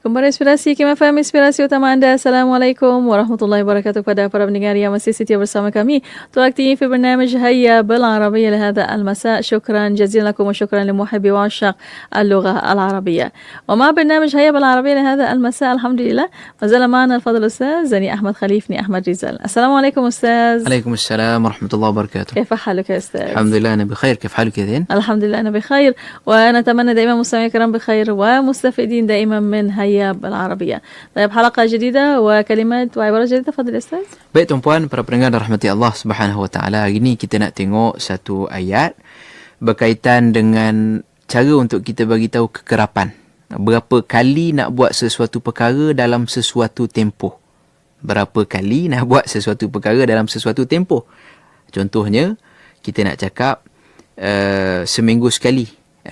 Kembali inspirasi Kim FM, inspirasi utama anda. Assalamualaikum warahmatullahi wabarakatuh kepada para pendengar yang masih setia bersama kami. توقتي في برنامج هيا بالعربية لهذا المساء شكرا جزيلا لكم وشكرا لمحبي وعشاق اللغة العربية ومع برنامج هيا بالعربية لهذا المساء الحمد لله ما زال معنا الفضل الأستاذ زني أحمد خليفني أحمد رزال السلام عليكم أستاذ عليكم السلام ورحمة الله وبركاته كيف حالك يا أستاذ؟ الحمد لله أنا بخير كيف حالك يا زين؟ الحمد لله أنا بخير ونتمنى دائما مستمعي الكرام بخير ومستفيدين دائما من هيا بالعربية طيب حلقة جديدة وكلمات وعبارات جديدة تفضل أستاذ Baik tuan-puan, para pendengar dan rahmati Allah Subhanahu Wa Taala. Hari ini kita nak tengok satu ayat berkaitan dengan cara untuk kita bagi tahu kekerapan. Berapa kali nak buat sesuatu perkara dalam sesuatu tempoh. Berapa kali nak buat sesuatu perkara dalam sesuatu tempoh. Contohnya, kita nak cakap uh, seminggu sekali.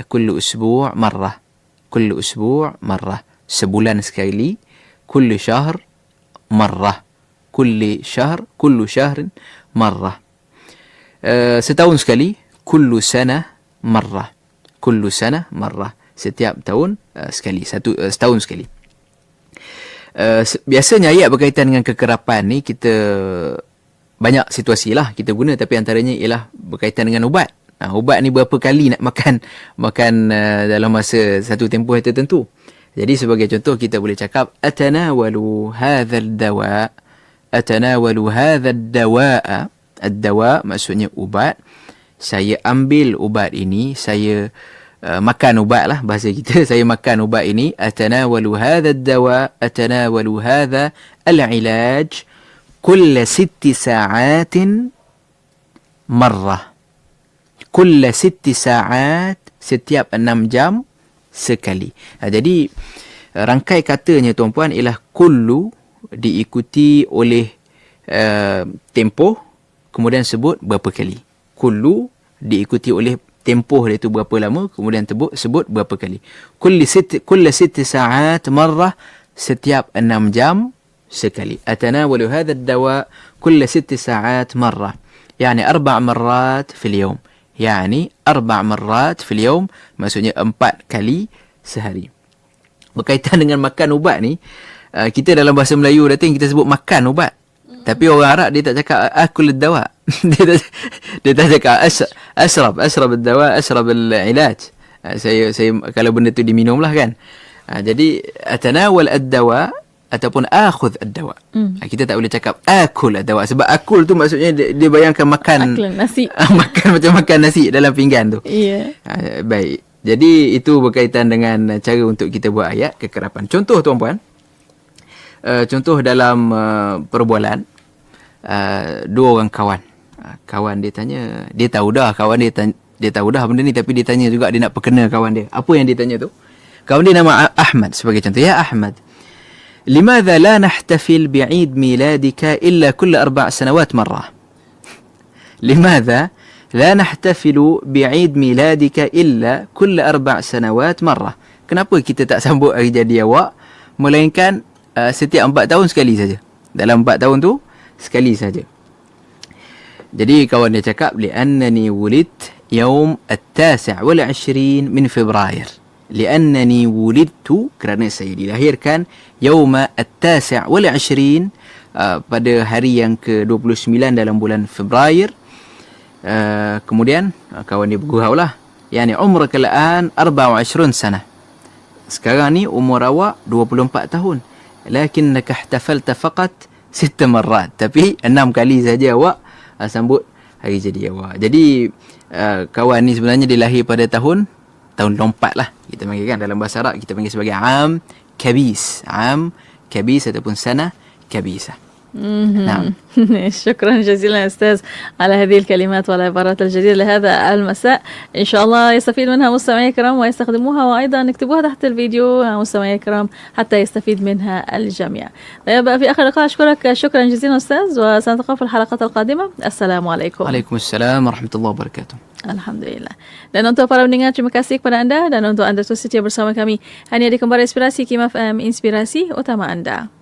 Kullu usbu' marrah. Kullu usbu' marrah. Sebulan sekali. Kullu syahr marrah. Kulli syahr. Kullu syahrin marrah. Uh, setahun sekali. Kullu sana marrah. Kullu sana marrah. Setiap tahun uh, sekali. Satu uh, setahun sekali. Uh, biasanya ayat berkaitan dengan kekerapan ni kita banyak situasi lah kita guna tapi antaranya ialah berkaitan dengan ubat. Nah, ubat ni berapa kali nak makan makan uh, dalam masa satu tempoh tertentu. Jadi sebagai contoh kita boleh cakap atanawalu hadzal dawa. Atanawalu hadzal dawa. Ad-dawa maksudnya ubat. Saya ambil ubat ini saya uh, makan ubat lah bahasa kita. Saya makan ubat ini. Atanawalu hadzal dawa. Atanawalu hadza al-ilaj kull sitti sa'atin marrah. Kull sitti sa'at setiap enam jam sekali. Ha, jadi rangkai katanya tuan-puan ialah kullu diikuti oleh uh, tempoh kemudian sebut berapa kali. Kullu diikuti oleh tempoh dia tu berapa lama kemudian tebuk sebut berapa kali. Kulli sit kulli sit sa'at marrah setiap enam jam sekali. Atanawalu hadha ad-dawa kulli sit sa'at marrah. يعني أربع مرات في اليوم yakni arba' marrat fil yawm maksudnya empat kali sehari. Berkaitan dengan makan ubat ni uh, kita dalam bahasa Melayu datang kita sebut makan ubat. Hmm. Tapi orang Arab dia tak cakap akul dawa. Dia tak, dia tak cakap as, asrab asrab dawa asrab al-ilaj uh, saya saya kalau benda tu diminumlah kan. Uh, jadi atanawal ad-dawa ataupun akhudh ad-dawa. Mm. Kita tak boleh cakap akul ad-dawa sebab akul tu maksudnya dia, dia bayangkan makan Akul nasi. makan macam makan nasi dalam pinggan tu. Iya. Yeah. baik. Jadi itu berkaitan dengan cara untuk kita buat ayat kekerapan. Contoh tuan-puan. Uh, contoh dalam uh, perbualan uh, dua orang kawan. Uh, kawan dia tanya, dia tahu dah kawan dia tanya, dia tahu dah benda ni tapi dia tanya juga dia nak perkena kawan dia. Apa yang dia tanya tu? Kawan dia nama Ahmad sebagai contoh. Ya Ahmad. لماذا لا نحتفل بعيد ميلادك إلا كل أربع سنوات مرة؟ لماذا لا نحتفل بعيد ميلادك إلا كل أربع سنوات مرة؟ Kenapa kita tak sambut hari jadi awak Melainkan uh, setiap empat tahun sekali saja? Dalam empat tahun tu Sekali saja. Jadi kawan dia cakap لأنني ولدت يوم التاسع والعشرين من فبراير li'annani wulidtu kerana saya dilahirkan لاهير at-tasi' التاسع والعشرين uh, pada hari yang ke-29 dalam bulan Februari. uh, kemudian uh, kawan dia bergurau lah. Yani umrak al-an 24 sana. Sekarang ni umur awak 24 tahun. Lakinnaka ihtafalta faqat 6 marat tapi 6 kali saja awak uh, sambut hari jadi awak. Jadi uh, kawan ni sebenarnya dilahir pada tahun tahun lompat lah. Kita panggil kan dalam bahasa Arab kita panggil sebagai am kabis. Am kabis ataupun sana kabisa نعم شكرا جزيلا أستاذ على هذه الكلمات والعبارات الجديدة لهذا المساء إن شاء الله يستفيد منها مستمعي الكرام ويستخدموها وأيضا اكتبوها تحت الفيديو مستمعي الكرام حتى يستفيد منها الجميع طيب في آخر لقاء أشكرك شكرا جزيلا أستاذ وسنلتقي في الحلقات القادمة السلام عليكم عليكم السلام ورحمة الله وبركاته Alhamdulillah. Dan untuk para pendengar, terima kasih kepada anda dan untuk anda terus setia bersama kami. Hanya di Kembara Inspirasi Kim FM, inspirasi utama anda.